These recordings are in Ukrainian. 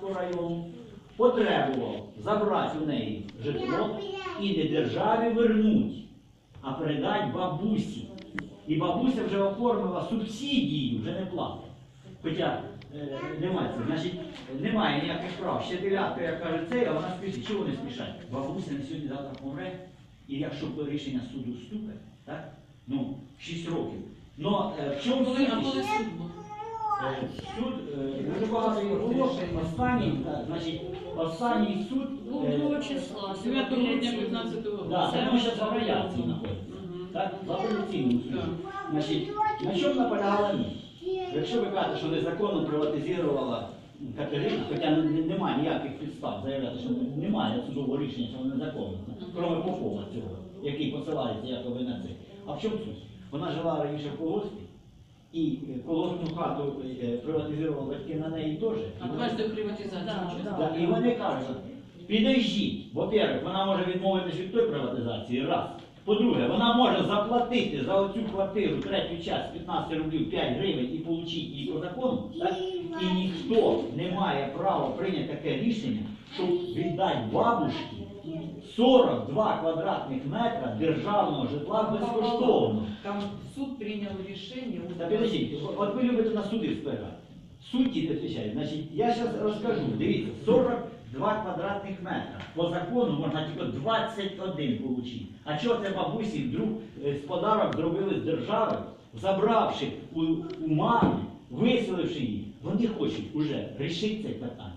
Братського району потребував забрати у неї житло і не державі вернуть, а передати бабусі. І бабуся вже оформила субсидію, вже не платить. Хоча е, немає це, значить, немає ніяких прав. Ще дев'ятка, як каже цей, а вона спішить. Чого не спішать? Бабуся на сьогодні завтра помре, і якщо рішення суду вступить, так? Ну, 6 років. Но е, в чому суть? Суд? Е, е, дуже багато їх було. Останній, так, значить, останній суд. е, 2 числа, 9 грудня 15 року. Да, Це тому що ми в апеляції Мгм. знаходиться. Так, в апеляційному суді. Значить, на чому наполягала ні? Якщо ви кажете, що незаконно приватизувала Катерина, хоча не- не- немає ніяких підстав заявляти, що немає судового рішення, що незаконно, кроме Попова цього, який посилається якоби на це. А в чому суть? Вона жила раніше в колгоспі, і е, хату е, приватизували батьки на неї теж. А давай до приватизації. Да, да. І вони кажуть, підождіть, во-первых, вона може відмовитися від тої приватизації, раз. По-друге, вона може заплатити за оцю квартиру третю часть 15 рублів 5 гривень і отримати її по закону, так? І ніхто не має права прийняти таке рішення, щоб віддати бабушці 42 квадратних метра державного житла безкоштовно. Там суд принял решение. Та підождіть, от ви любите на суди спирати. Судді відповідають. Значить, я зараз розкажу. Дивіться, 42 квадратних метра. По закону можна тільки 21 отримати. А чого це бабусі вдруг е, з подарок зробили з держави, забравши у, у мами, виселивши її, вони хочуть уже рішити це питання.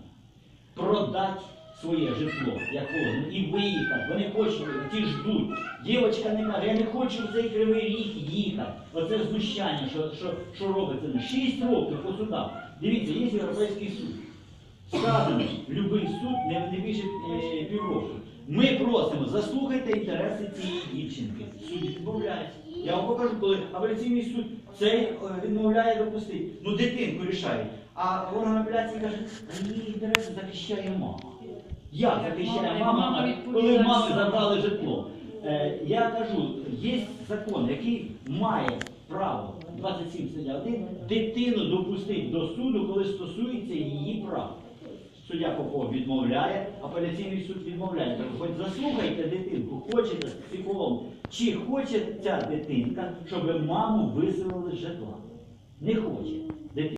Продати своє житло, як положено, і виїхати. Вони хочуть, ті ждуть. Дівчинка не каже, я не хочу в цей кривий ріг їхати. Оце знущання, що, що, що робиться. Шість років по судах. Дивіться, є Європейський суд. Сказано, любий суд не, не більше е, півроку. Ми просимо, заслухайте інтереси цієї дівчинки. Суд відмовляється. Я вам покажу, коли апеляційний суд цей е, відмовляє допустити. Ну, дитинку рішає. А орган апеляції каже, а інтереси захищає мама. Як захищає Мама- коли мами забрали житло? Е, я кажу, є закон, який має право 27-1 дитину допустити до суду, коли стосується її прав. Суддя Попов відмовляє, апеляційний суд відмовляє. Так, Хоч заслухайте дитинку, хочете з психологом, чи хоче ця дитинка, щоб маму виселили з житла? Не хоче.